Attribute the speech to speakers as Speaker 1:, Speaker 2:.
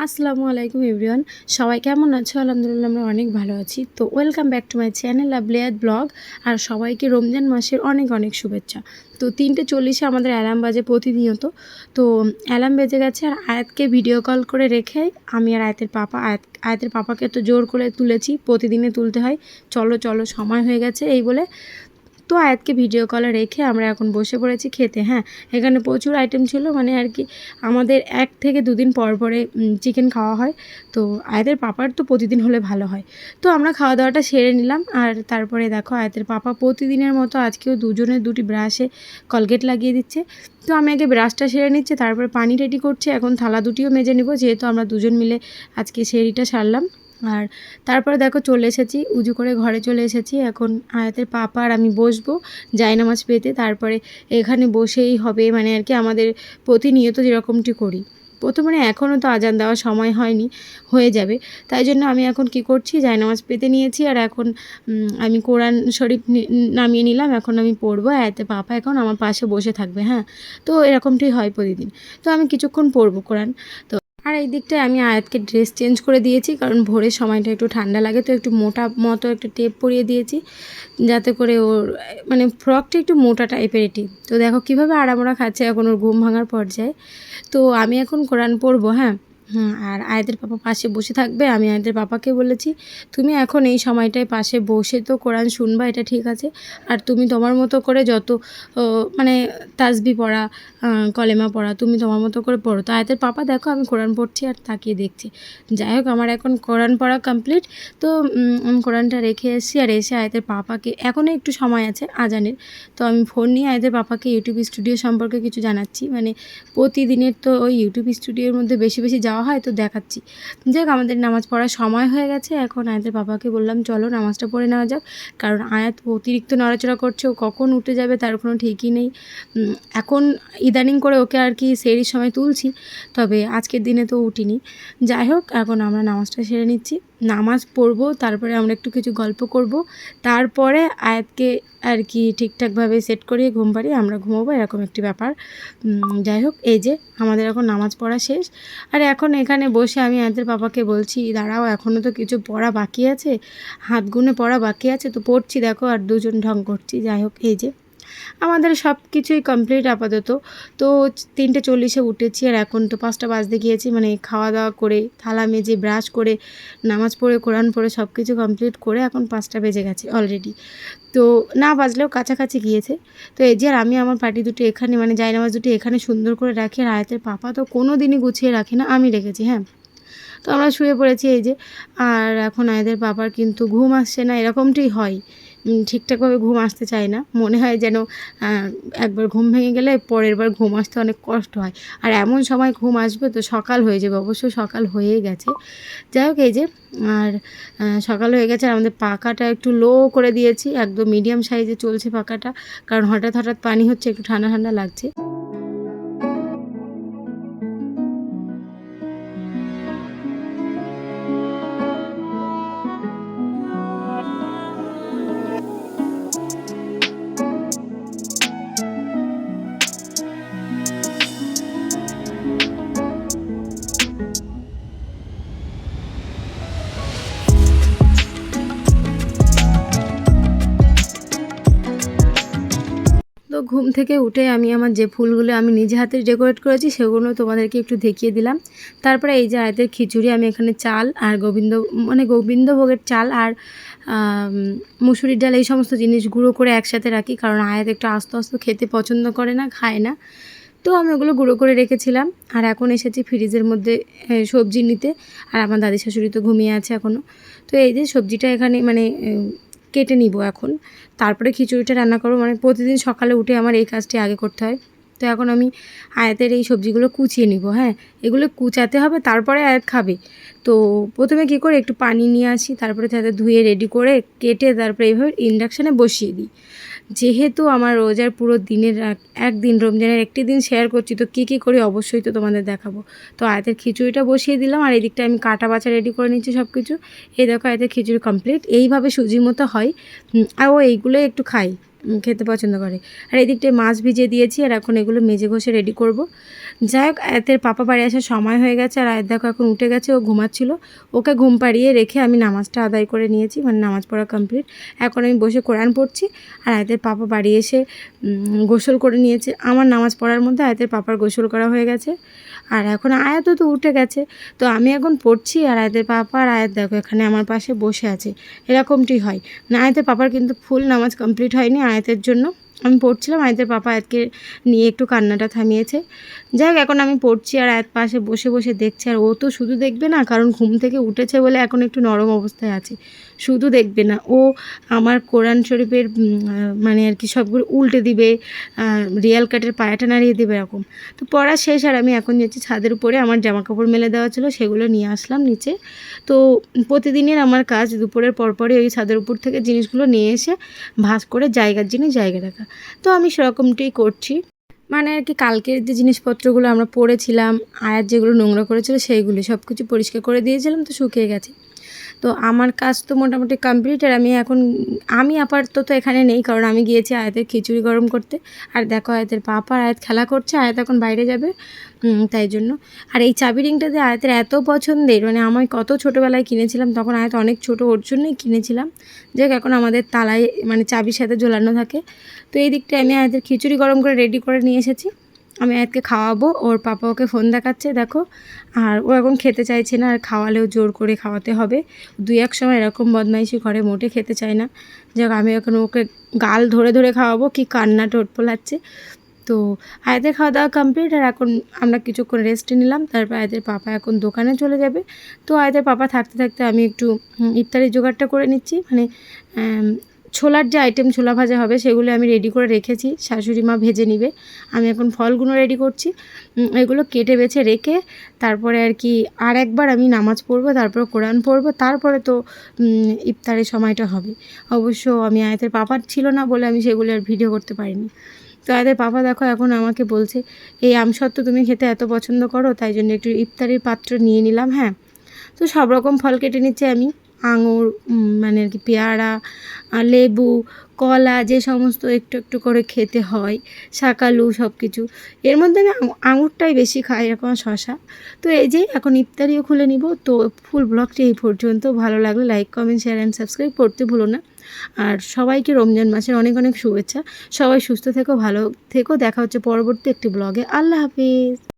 Speaker 1: আসসালামু আলাইকুম এভরিওয়ান। সবাই কেমন আছো? আলহামদুলিল্লাহ আমরা অনেক ভালো আছি। তো welcome back to my channel আর আবলিয়াদ ব্লগ। আর সবাইকে রমজান মাসের অনেক অনেক শুভেচ্ছা। তো তিনটে চল্লিশে আমাদের অ্যালার্ম বাজে প্রতিনিয়ত। তো অ্যালার্ম বেজে গেছে আর আয়াতকে ভিডিও কল করে রেখে আমি আর আয়াতের পাপা, আয়াত, আয়াতের পাপাকে তো জোর করে তুলেছি। প্রতিদিনে তুলতে হয়। চলো চলো, সময় হয়ে গেছে। এই বলে তো আয়াতকে ভিডিও কলে রেখে আমরা এখন বসে পড়েছি খেতে হ্যাঁ? এখানে প্রচুর আইটেম ছিল মানে আর কি আমাদের এক থেকে দুদিন পর পরে চিকেন খাওয়া হয়। তো আয়াতের পাপার তো প্রতিদিন হলে ভালো হয়। তো আমরা খাওয়া দাওয়াটা সেরে নিলাম, আর তারপরে দেখো আয়াতের পাপা প্রতিদিনের মতো আজকেও দুজনের দুটি ব্রাশে কলগেট লাগিয়ে দিচ্ছে। তো আমি আগে ব্রাশটা সেরে নিচ্ছে, তারপরে পানি রেডি করছি, এখন থালা দুটিও মেজে নিব, যেহেতু আমরা দুজন মিলে আজকে সেরিটা সারলাম। আর তারপরে দেখো চলে এসেছি, উজু করে ঘরে চলে এসেছি। এখন আয়াতের পাপা আর আমি বসবো জায়নামাজ পেতে। তারপরে এখানে বসেই হবে মানে আর কি আমাদের প্রতিনিয়ত যেরকমটি করি। প্রথমে মানে এখনও তো আজান দেওয়ার সময় হয়নি, হয়ে যাবে। তাই জন্য আমি এখন কি করছি জায়নামাজ পেতে নিয়েছি। আর এখন আমি কোরআন শরীফ নামিয়ে নিলাম, এখন আমি পড়ব। এতে পাপা এখন আমার পাশে বসে থাকবে হ্যাঁ? তো এরকমটাই হয় প্রতিদিন। তো আমি কিছুক্ষণ পড়ব কোরআন। তো আর এই দিকটায় আমি আয়াতকে ড্রেস চেঞ্জ করে দিয়েছি, কারণ ভোরের সময়টা একটু ঠান্ডা লাগে, তো একটু মোটা মতো একটা টেপ পরিয়ে দিয়েছি, যাতে করে ওর মানে ফ্রকটা একটু মোটা টাইপের এটি। তো দেখো কীভাবে আড়ামোড়া খাচ্ছে এখন ওর ঘুম ভাঙার পর্যায়ে। তো আমি এখন কোরআন পড়ব হ্যাঁ? আর আয়াদের পাপা পাশে বসে থাকবে, আমি আয়াদের পাপাকে বলেছি, তুমি এখন এই সময়টায় পাশে বসে তো কোরআন শুনবা, এটা ঠিক আছে, আর তুমি তোমার মতো করে যত মানে তাসবি পড়া কলেমা পড়া, তুমি তোমার মতো করে পড়ো। তো আয়াতের পাপা, দেখো, আমি কোরআন পড়ছি আর তাকিয়ে দেখছি। যাই হোক, আমার এখন কোরআন পড়া কমপ্লিট, তো আমি কোরআনটা রেখে এসেছি, আর এসে আয়াতের পাপাকে, এখনও একটু সময় আছে আজানের, তো আমি ফোন নিয়ে আয়াতের পাপাকে ইউটিউব স্টুডিও সম্পর্কে কিছু জানাচ্ছি মানে প্রতিদিনের তো ওই ইউটিউব স্টুডিওর মধ্যে বেশি বেশি যাওয়া হয়, তো দেখাচ্ছি। যাক আমাদের নামাজ পড়ার সময় হয়ে গেছে। এখন আয়াতের বাবাকে বললাম, চলো, নামাজটা পড়ে নেওয়া যাক। কারণ আয়াত অতিরিক্ত নড়াচড়া করছে, ও কখন উঠে যাবে তার কোনো ঠিকই নেই। এখন ইদানিং করে ওকে আর কি সেরির সময় তুলছি, তবে আজকের দিনে তো উঠিনি। যাই হোক, এখন আমরা নামাজটা সেরে নিচ্ছি। নামাজ পড়ব, তারপরে আমরা একটু কিছু গল্প করব। তারপরে আয়াতকে আর কি ঠিকঠাকভাবে সেট করিয়ে ঘুম পাড়িয়ে আমরা ঘুমোবো, এরকম একটি ব্যাপার। যাই হোক, এই যে আমাদের এখন নামাজ পড়া শেষ। আর এখন এখানে বসে আমি আয়াতের বাবাকে বলছি, দাঁড়াও এখনও তো কিছু পড়া বাকি আছে, হাত গুনে পড়া বাকি আছে, তো পড়ছি, দেখো, আর দুজন ঢং করছি। যাই হোক, এই যে আমাদের সব কিছুই কমপ্লিট আপাতত। তো তিনটে চল্লিশে উঠেছি আর এখন তো পাঁচটা বাজতে গিয়েছি মানে খাওয়া দাওয়া করে, থালা মেজে ব্রাশ করে, নামাজ পড়ে, কোরআন পড়ে সব কিছু কমপ্লিট করে এখন পাঁচটা বেজে গেছে অলরেডি তো না বাজলেও কাছাকাছি গিয়েছে। তো এই যে আর আমি, আমার পার্টি দুটো এখানে মানে যাই নামাজ দুটো এখানে সুন্দর করে রাখি আর আয়তের পাপা তো কোনো দিনই গুছিয়ে রাখে না, আমি রেখেছি হ্যাঁ। তো আমরা শুয়ে পড়েছি এই যে, আর এখন আয়দের পাপার কিন্তু ঘুম আসছে না এরকমটাই হয়। ঠিকঠাকভাবে ঘুম আসতে চায় না। মনে হয় যেন একবার ঘুম ভেঙে গেলে পরের বার ঘুম আসতে অনেক কষ্ট হয়। আর এমন সময় ঘুম আসবে তো সকাল হয়ে যাবে, অবশ্য সকাল হয়ে গেছে। যাই হোক, এই যে, আর সকাল হয়ে গেছে আর আমাদের পাকাটা একটু লো করে দিয়েছি, একদম মিডিয়াম সাইজে চলছে পাকাটা কারণ হঠাৎ হঠাৎ পানি হচ্ছে, একটু ঠান্ডা ঠান্ডা লাগছে। ঘুম থেকে উঠে আমি আমার যে ফুলগুলো আমি নিজে হাতে ডেকোরেট করেছি, সেগুলো তোমাদেরকে একটু দেখিয়ে দিলাম। তারপরে এই যে আয়তের খিচুড়ি, আমি এখানে চাল আর গোবিন্দ মানে গোবিন্দভোগের চাল আর মুসুরির ডাল এই সমস্ত জিনিস গুঁড়ো করে একসাথে রাখি, কারণ আয়াত একটু আস্তে আস্তে খেতে পছন্দ করে না, খায় না। তো আমি ওগুলো গুঁড়ো করে রেখেছিলাম আর এখন এসেছি ফ্রিজের মধ্যে সবজি নিতে। আর আমার দাদি শাশুড়ি তো ঘুমিয়ে আছে এখনও তো এই যে সবজিটা এখানে মানে কেটে নিব এখন। তারপরে খিচুড়িটা রান্না করব। মানে প্রতিদিন সকালে উঠে আমার এই কাজটি আগে করতে হয়। তো এখন আমি আয়াতের এই সবজিগুলো কুচিয়ে নিব হ্যাঁ? এগুলো কুচাতে হবে, তারপরে আয়াত খাবে। তো প্রথমে কী করে? একটু পানি নিয়ে আসি, তারপরে তাতে ধুয়ে রেডি করে কেটে তারপরে এইভাবে ইন্ডাকশানে বসিয়ে দিই। যেহেতু আমার রোজার পুরো দিনের একদিন, রমজানের একটি দিন শেয়ার করছি, তো কী কী করি অবশ্যই তো তোমাদের দেখাবো। তো আয়তের খিচুড়িটা বসিয়ে দিলাম, আর এদিকটা আমি কাটা বাছা রেডি করে নিচ্ছি সব কিছু এই দেখো আয়তের খিচুড়ি কমপ্লিট এইভাবে সুজির মতো হয়। আর ও এইগুলো একটু খাই। খেতে পছন্দ করে। আর এই দিকটায় মাছ ভিজিয়ে দিয়েছি, আর এখন এগুলো মেজে ঘষে রেডি করব। যাই হোক আয়াতের পাপা বাড়ি আসার সময় হয়ে গেছে, আর আয়াত দেখো এখন উঠে গেছে, ও ঘুমাচ্ছিল। ওকে ঘুম পাড়িয়ে রেখে আমি নামাজটা আদায় করে নিয়েছি মানে নামাজ পড়া কমপ্লিট এখন আমি বসে কোরআন পড়ছি, আর আয়াতের পাপা বাড়ি এসে গোসল করে নিয়েছে। আমার নামাজ পড়ার মধ্যে আয়াতের পাপার গোসল করা হয়ে গেছে, আর এখন আয়াতও তো উঠে গেছে। তো আমি এখন পড়ছি, আর আয়াতের পাপা আর আয়াত দেখো এখানে আমার পাশে বসে আছে। এরকমটি হয়। না, আয়াতের পাপার কিন্তু ফুল নামাজ কমপ্লিট হয়নি আয়াতের জন্য আমি পড়ছিলাম আয়াতের পাপা আয়াতকে নিয়ে একটু কান্নাটা থামিয়েছে। যাই হোক এখন আমি পড়ছি আর আয়াত পাশে বসে বসে দেখছি। আর ও তো শুধু দেখবে না, কারণ ঘুম থেকে উঠেছে বলে এখন একটু নরম অবস্থায় আছে। শুধু দেখবে না, ও আমার কোরআন শরীফের মানে আর কি সবগুলো উল্টে দিবে রিয়াল কাটের পায়াটা নাড়িয়ে দেবে এরকম। তো পড়া শেষ আর আমি এখন যাচ্ছি ছাদের উপরে, আমার জামা কাপড় মেলে দেওয়া ছিল, সেগুলো নিয়ে আসলাম নিচে। তো প্রতিদিনের আমার কাজ, দুপুরের পরপরই ওই ছাদের উপর থেকে জিনিসগুলো নিয়ে এসে ভাঁজ করে জায়গার জিনিস জায়গা রাখা। তো আমি সেরকমটাই করছি। মানে আর কি কালকের যে জিনিসপত্রগুলো আমরা পড়েছিলাম, আয়ার যেগুলো নোংরা করেছিল, সেইগুলো সব কিছু পরিষ্কার করে দিয়েছিলাম, তো শুকিয়ে গেছে। তো আমার কাজ তো মোটামুটি কমপ্লিট আর আমি এখন, আমি আপাতত তো এখানে নেই কারণ আমি গিয়েছি আয়াতের খিচুড়ি গরম করতে। আর দেখো আয়াতের পাপা আয়াত খেলা করছে, আয়াত এখন বাইরে যাবে। তাই জন্য। আর এই চাবি রিংটা যে আয়াতের এত পছন্দের মানে আমি কত ছোটোবেলায় কিনেছিলাম, তখন আয়াত অনেক ছোটো ওর জন্যই কিনেছিলাম। যাক এখন আমাদের তালায় মানে চাবির সাথে ঝোলানো থাকে। তো এই দিকটা আমি আয়াতের খিচুড়ি গরম করে রেডি করে নিয়ে এসেছি। আমি আয়াতকে খাওয়াবো, ওর পাপা ওকে ফোন দেখাচ্ছে, দেখো। আর ও এখন খেতে চাইছে না, আর খাওয়ালেও জোর করে খাওয়াতে হবে। দুই এক সময় এরকম বদমাইশি ঘরে মোটে খেতে চায় না। যাক, আমি এখন ওকে গাল ধরে ধরে খাওয়াবো, কি কান্না টোট পোলাচ্ছে। তো আয়াতের খাওয়া দাওয়া কমপ্লিট আর এখন আমরা কিছুক্ষণ রেস্ট নিলাম, তারপর আয়াতের পাপা এখন দোকানে চলে যাবে। তো আয়াতের পাপা থাকতে থাকতে আমি একটু ইফতারের জোগাড়টা করে নিচ্ছি। মানে ছোলার যে আইটেম ছোলা ভাজা হবে, সেগুলো আমি রেডি করে রেখেছি। শাশুড়ি মা ভেজে নিবে। আমি এখন ফলগুলো রেডি করছি। এগুলো কেটে বেছে রেখে তারপরে আর কি আর একবার আমি নামাজ পড়ব, তারপর কোরআন পড়ব, তারপরে তো ইফতারের সময়টা হবে। অবশ্য আমি আয়াতের পাপার ছিল না বলে আমি সেগুলো আর ভিডিও করতে পারিনি। তো আয়াতের পাপা দেখো এখন আমাকে বলছে, এই আমসত্ত্ব তুমি খেতে এত পছন্দ করো, তাই জন্য একটু ইফতারির পাত্র নিয়ে নিলাম। হ্যাঁ তো সব রকম ফল কেটে নিচ্ছি আমি। আঙুর মানে আর কি পেয়ারা লেবু, কলা, যে সমস্ত একটু একটু করে খেতে হয়, শাকালু সব কিছু এর মধ্যে আমি আঙুরটাই বেশি খাই এরকম শশা। তো এই যে এখন ইফতারিও খুলে নিব, তো ফুল ব্লগটি এই পর্যন্ত। ভালো লাগলে like, comment, share and subscribe করতে ভুলো না। আর সবাইকে রমজান মাসের অনেক অনেক শুভেচ্ছা। সবাই সুস্থ থেকো, ভালো থেকো। দেখা হচ্ছে পরবর্তী একটি ব্লগে। আল্লাহ হাফিজ।